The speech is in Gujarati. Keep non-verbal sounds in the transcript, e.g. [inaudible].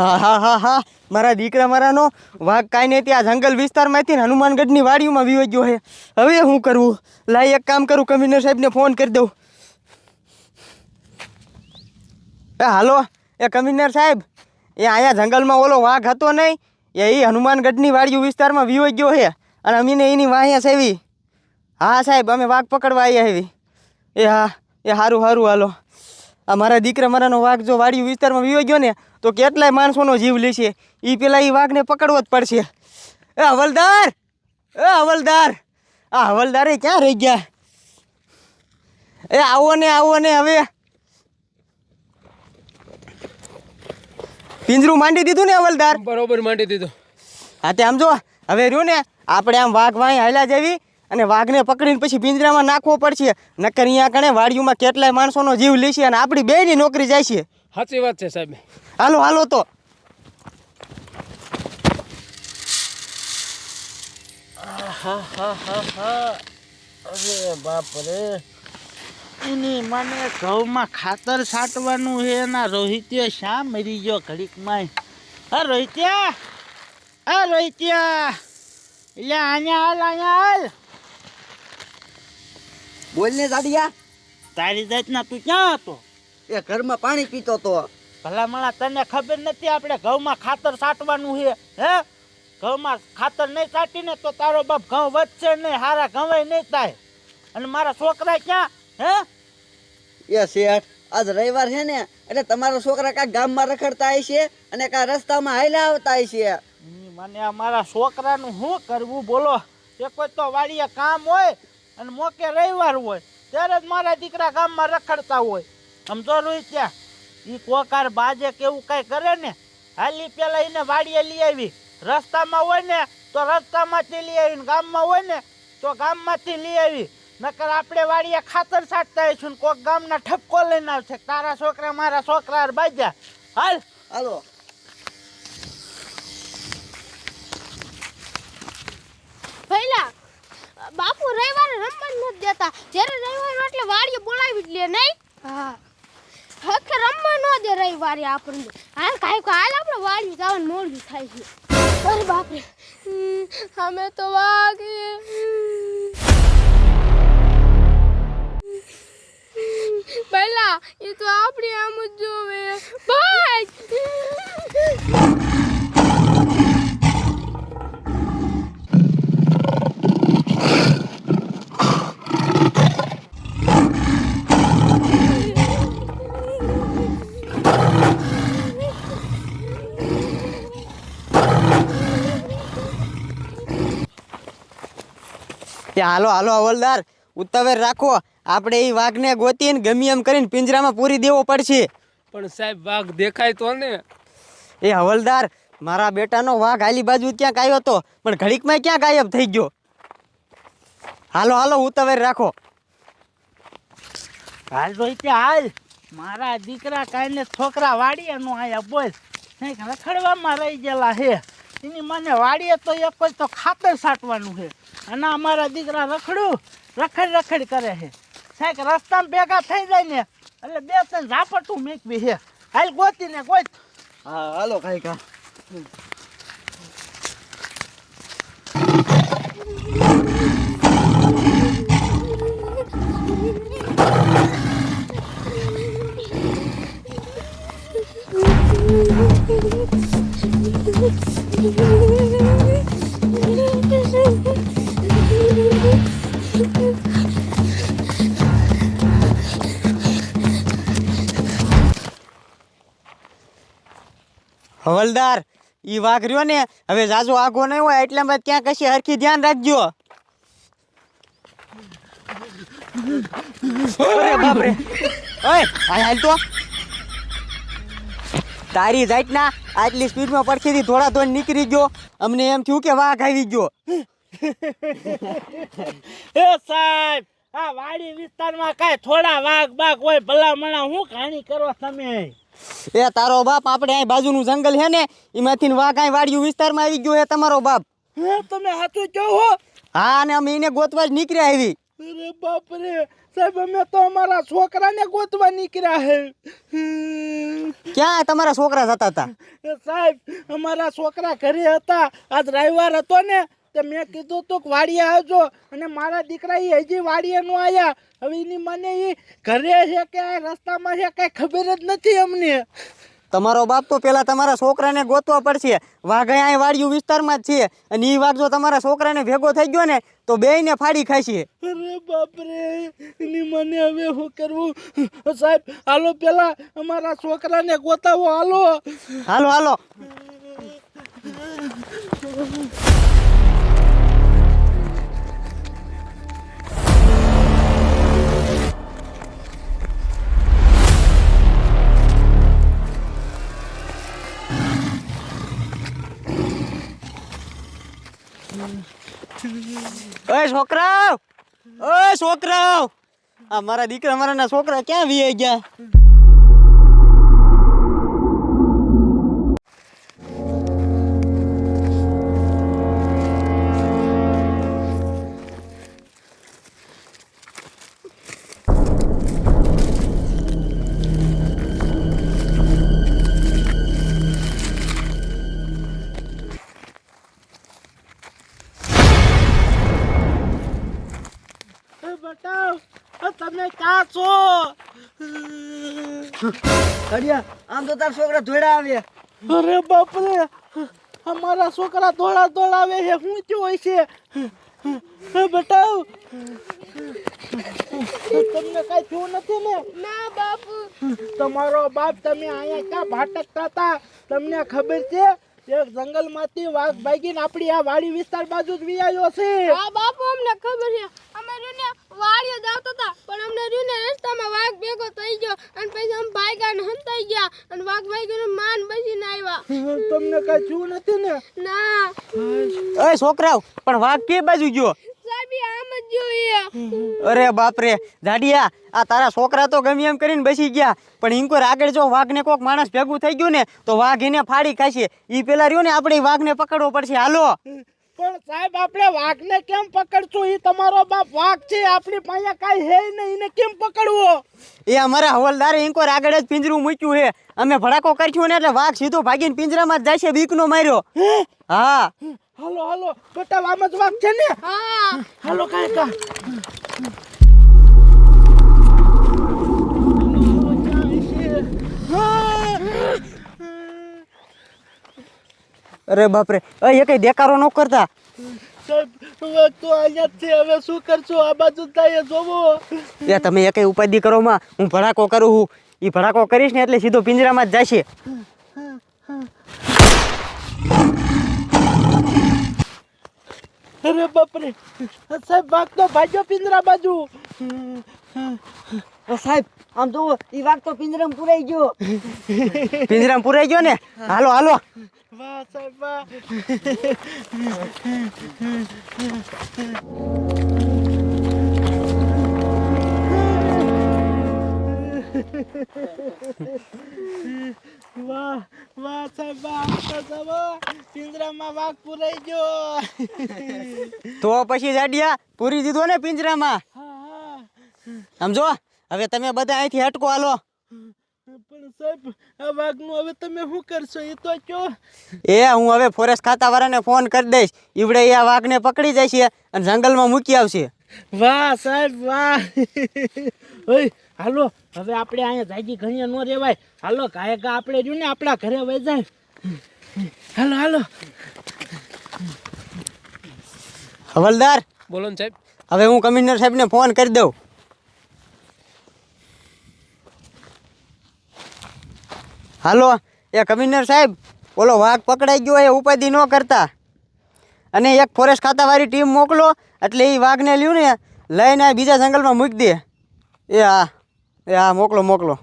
હા હા હા હા. મારા દીકરા મારાનો વાઘ કાંઈ નહીં, ત્યાં જંગલ વિસ્તારમાંથી ને હનુમાનગઢની વાડીઓમાં વિવો ગયો છે. હવે શું કરવું? લાઈ એક કામ કરું, કમિશનર સાહેબને ફોન કરી દઉં. એ, હાલો. એ, કમિશનર સાહેબ, એ અહીંયા જંગલમાં ઓલો વાઘ હતો નહીં, એ હનુમાનગઢની વાડીઓ વિસ્તારમાં વિવો ગયો છે. અને અમીને એની વાહિયા સેવી હા, સાહેબ, અમે વાઘ પકડવા આવ્યા એવી એ, હા, એ સારું સારું હાલો. આ મારા દીકરા મારાનો વાઘ જો વાડી વિસ્તારમાં વિયો ગયો ને તો કેટલાય માણસોનો જીવ લેશે? એ પેલા એ વાઘને પકડવો જ પડશે. એ હવલદાર! એ હવલદાર! આ હવલદારે ક્યાં રહી ગયા? એ આવો ને આવો ને હવે. પિંજરું માંડી દીધું ને હવલદાર? બરોબર માંડી દીધું. હા તે આમ જો હવે રહ્યું ને આપણે આમ વાઘ વાંહી હાલ્યા જેવી અને વાઘને પકડીને પછી પિંજરામાં નાખવો પડશે. નકર અહીંયા કણે વાડીઓમાં કેટલાય માણસોનો જીવ લેશે અને આપણી બેયની નોકરી જાય છે. સાચી વાત છે સાહેબ. હાલો હાલો તો. અરે બાપ રે એની મને ઘઉંમાં ખાતર છાંટવાનું છે એના રોહિત્યો શા મરી ગયો ઘડીકમાં? હા રોહિત્યા? હા રોહિત્યા? એટલે અહીંયા હાલ અહીંયા હાલ. બોલને દાડિયા તારી જાતના તું ક્યાં હતો? એ ઘરમાં પાણી પીતો તો. ભલા મળા તને ખબર નથી આપણે ઘઉંમાં ખાતર છાંટવાનું છે? હે? ઘઉંમાં ખાતર નહીં છાંટીને તો તારો બાપ ઘઉં વધશે નહીં હારા ઘવાય નહીં થાય. અને મારા છોકરા ક્યાં? હે? એ શેઠ આજ રવિવાર છે ને એટલે તમારા છોકરા કાંઈક ગામમાં રખડતા હોય છે અને કાંઈ રસ્તામાં હાલ્યા આવતા હોય છે મને આ મારા છોકરાનું શું કરવું બોલો? એ કોઈ તો વાડીએ કામ હોય અને મોકે રવિવાર હોય ત્યારે જ મારા દીકરા ગામમાં રખડતા હોય. સમજો રોહિત ત્યાં એ કોકાર બાજે કે એવું કઈ કરે ને? હાલી પેલા એને વાડીએ લઈ આવી. રસ્તામાં હોય ને તો રસ્તામાંથી લઈ આવીને ગામમાં હોય ને તો ગામમાંથી લઈ આવી. નકર આપણે વાડીએ ખાતર છાંટતા હોઈશું ને કોક ગામના ઠપકો લઈને આવશે. તારા છોકરા મારા છોકરા બાજ્યા. હાલ. હાલો. પહેલા બાપુ રવિવારે રમવા જ નથી દેતા. જ્યારે રવિવારે એટલે વાડીએ બોલાવી જ લે નહીં? હા. હકે રમવા ન દે રવિવારે આપણને. હાલ કાંઈ હાલ આપણે વાડી જવાનું, મોડું થાય છે. અરે બાપરે. અમે તો વાગીએ. પહેલા એ તો આપણી આમ જ જોવે. ભાઈ એ હાલો હાલો હવલદાર ઉતાવળ રાખો. આપણે એ વાઘને ગોતીને ગમી એમ કરીને પિંજરામાં પૂરી દેવો પડશે. પણ સાહેબ વાઘ દેખાય તો ને. એ હવલદાર મારા બેટાનો વાઘ આલી બાજુ ક્યાંક આવ્યો હતો પણ ઘડીકમાં ક્યાં ગાયબ થઈ ગયો. હાલો હાલો ઉતાવળ રાખો. હાલ રોહિત હાલ. મારા દીકરા કાંઈને છોકરા વાડી નો આયા બોલ. કંઈક રખડવામાં રહી ગયેલા હે. એની મને વાડીએ તો એક કોઈ તો ખાતર સાટવાનું છે. અને અમારા દીકરા રખડું રખડ રખડ કરે છે. સાહેબ રસ્તામાં ભેગા થઈ જાય ને એટલે બે ત્રણ ઝાપટું મેકવી છે. હાલ ગોતી ને ગોત. હા હાલો કઈ કા હવલદાર ઈ વાઘ રહ્યો ને હવે જાજો આગો નહીં હોય એટલામાં ક્યાં કશી હરખી ધ્યાન રાખજો. અરે બાપરે. ઓય હાલ તો તારી જાતના આટલી સ્પીડમાં પડખેથી થોડા ધોન નીકળી ગયો. અમને એમ થયું કે વાઘ આવી ગયો. એ સાહેબ આ વાડી વિસ્તારમાં કાંઈ થોડા વાઘ બાઘ હોય ભલા મણા હું કહાણી કરો તમે? એ તારો બાપ આપણે અહીં બાજુનું જંગલ છે ને એમાંથી વાઘ અહીં વાડિયું વિસ્તારમાં આવી ગયો હે તમારો બાપ. હે તમે સાચું કહો હો હા અને અમે એને ગોતવા જ નીકળ્યા આવી અરે બાપરે. સાહેબ અમે તો અમારા છોકરાને ગોતવા નીકળ્યા હે. ક્યાં તમારા છોકરા જતા હતા? સાહેબ અમારા છોકરા ઘરે હતા. આજ રવિવાર હતો ને તે મેં કીધું તું કે વાડીએ આવજો. અને મારા દીકરા એ હજી વાડીએ નો આવ્યા હવે એની મને એ ઘરે છે કે આ રસ્તામાં છે કઈ ખબર જ નથી અમને. તમારો બાપ તો પેલા તમારા છોકરાને ગોતવા પડશે. વાઘ અહીંયા વાડિયું વિસ્તારમાં જ છે. અને એ વાઘ જો તમારા છોકરાને ભેગો થઈ ગયો ને તો બેયને ફાડી ખાશે. અરે બાપરે એની મને હવે શું કરવું? સાહેબ હાલો પેલા અમારા છોકરાને ગોતાવો હાલો. હાલો હાલો. ઓય છોકરાઓ! ઓય છોકરાઓ! આ મારા દીકરા મારાના છોકરા ક્યાં વી ગયા? કડિયા આમ તો તાર છોકરા ધોળા આવ્યા અરે બાપરે અમારા છોકરા ધોળા દોડાવે છે શું થયું હોય છે? એ બટાવ? તમને કઈ થયું નથી ને? ના બાપુ. તમારો બાપ તમે અહીંયા ક્યાં ભાટકતા હતા? તમને ખબર છે? એક જંગલમાંથી વાઘ ભાગીને આપણી આ વાડી વિસ્તાર બાજુ જ વિયાયો છે. હા બાપુ અમને ખબર છે. અમે રૂને વાડીઓ જાવતા હતા પણ અમને રૂને રસ્તામાં વાઘ ભેગો થઈ ગયો અને પછી અમે ભાગ્યા ને હંતાઈ ગયા અને વાઘ ભાગીને માન બચીને આવ્યા. તમને કઈ થયું નથી ને? ના. એ છોકરાઓ પણ વાઘ કે બાજુ ગયો? સાહેબ જ અરે બાપરે જાડિયા આ તારા છોકરા તો ગમે એમ કરીને બેસી ગયા. પણ હિંકોર આગળ જો વાઘને કોક માણસ ભેગું થઈ ગયું ને તો વાઘ એને ફાડી ખાશે. ઈ પેલા રહ્યો ને આપણે વાઘને પકડવો પડશે. હાલો. પણ સાહેબ આપણે વાઘને કેમ પકડશું? એ તમારો બાપ વાઘ છે આપણી પાસે કાઈ હે નહીં. એને કેમ પકડવો? એ અમારા હવલદારે ઇન્કોર આગળ જ પિંજરું મૂક્યું હે અમે ભડાકો કરશું ને એટલે વાઘ સીધો ભાગીને પિંજરામાં જ છે બીકનો માર્યો. હા? હાલો હાલો બેટા આમ જ વાઘ છે ને? હા. હાલો કાંઈ કા. અરે બાપરે એ કઈ દેકારો ન કરતા. સાહેબ તો અહીંયા છે હવે શું કરશું? આ બાજુ થાય જોવો. એ તમે એ કઈ ઉપાધિ કરો માં હું ભડાકો કરું છું એ ભડાકો કરીશ ને એટલે સીધો પિંજરામાં જ જશે. અરે બાપરે. સાહેબ વાઘ તો ભાગ્યો પિંજરા બાજુ. ઓ સાહેબ આમ તો ઈ વાઘ તો પિંજરામાં પુરાઈ ગયો. પિંજરામ પુરાઈ ગયો ને? હાલો હાલો. વાહ સાહેબ વાહ. [laughs] વાહ વાહ સાહેબ પિંજરામાં વાઘ પુરાઈ ગયો. [laughs] તો પછી જાડિયા પૂરી દીધો ને પિંજરામાં? સમજો? હવે તમે બધા અહીંથી હટકો હાલો. પણ સાહેબ આ વાઘનું હવે તમે શું કરશો? એ તો કયો? એ હું હવે ફોરેસ્ટ ખાતાવાળાને ફોન કરી દઈશ. ઈવડે આ વાઘને પકડી જશે અને જંગલમાં મૂકી આવશે. વાહ સાહેબ વાહ. ઓય હાલો હવે આપણે અહીંયા જાગી ઘણી ન રહેવાય. હાલો કાંઈ કા આપણે રહ્યું ને આપણા ઘરે વહી જાય. હાલો હાલો. હવલદાર બોલો ને સાહેબ. હવે હું કમિશનર સાહેબને ફોન કરી દઉં. હાલો એ કમિશનર સાહેબ ઓલો વાઘ પકડાઈ ગયો એ ઉપાધિ ન કરતા. અને એક ફોરેસ્ટ ખાતાવાળી ટીમ મોકલો, એટલે એ વાઘને લ્યું ને લઈને બીજા જંગલમાં મૂકી દે. એ હા એ હા, મોકલો મોકલો.